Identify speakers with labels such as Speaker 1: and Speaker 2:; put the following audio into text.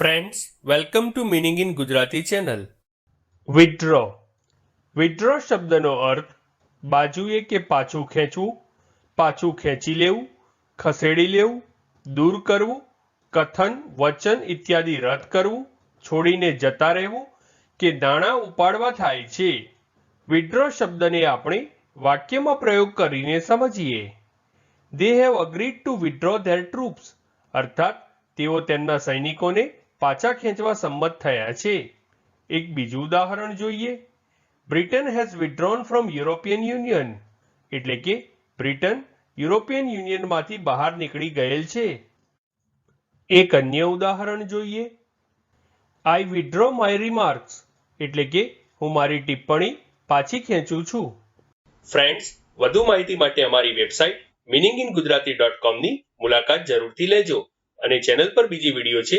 Speaker 1: Friends welcome to meaning in Gujarati channel withdraw withdraw શબ્દનો અર્થ બાજુએ કે પાછું ખેંચવું, પાછું ખેંચી લેવું, ખસેડી લેવું, દૂર કરવું, કથન, વચન ઇત્યાદિ રદ કરવું, છોડીને જતા રહેવું કે દાણા ઉપાડવા થાય છે. વિડ્રો શબ્દને આપણે વાક્યમાં પ્રયોગ કરીને સમજીએ. They have agreed to withdraw their troops અર્થાત તેઓ તેમના સૈનિકોને પાછા ખેંચવા સંમત થયા છે. એક બીજું ઉદાહરણ જોઈએ. Britain has withdrawn from European Union એટલે કે બ્રિટન યુરોપિયન યુનિયનમાંથી બહાર નીકળી ગયેલ છે. એક અન્ય ઉદાહરણ જોઈએ. આઈ વિડ્રો માય રિમાર્ક્સ એટલે કે હું મારી ટિપ્પણી પાછી ખેંચું છું. ફ્રેન્ડ્સ વધુ માહિતી માટે અમારી website meaning in Gujarati dot કોમની મુલાકાત જરૂરથી લેજો અને ચેનલ પર બીજી વીડિયો છે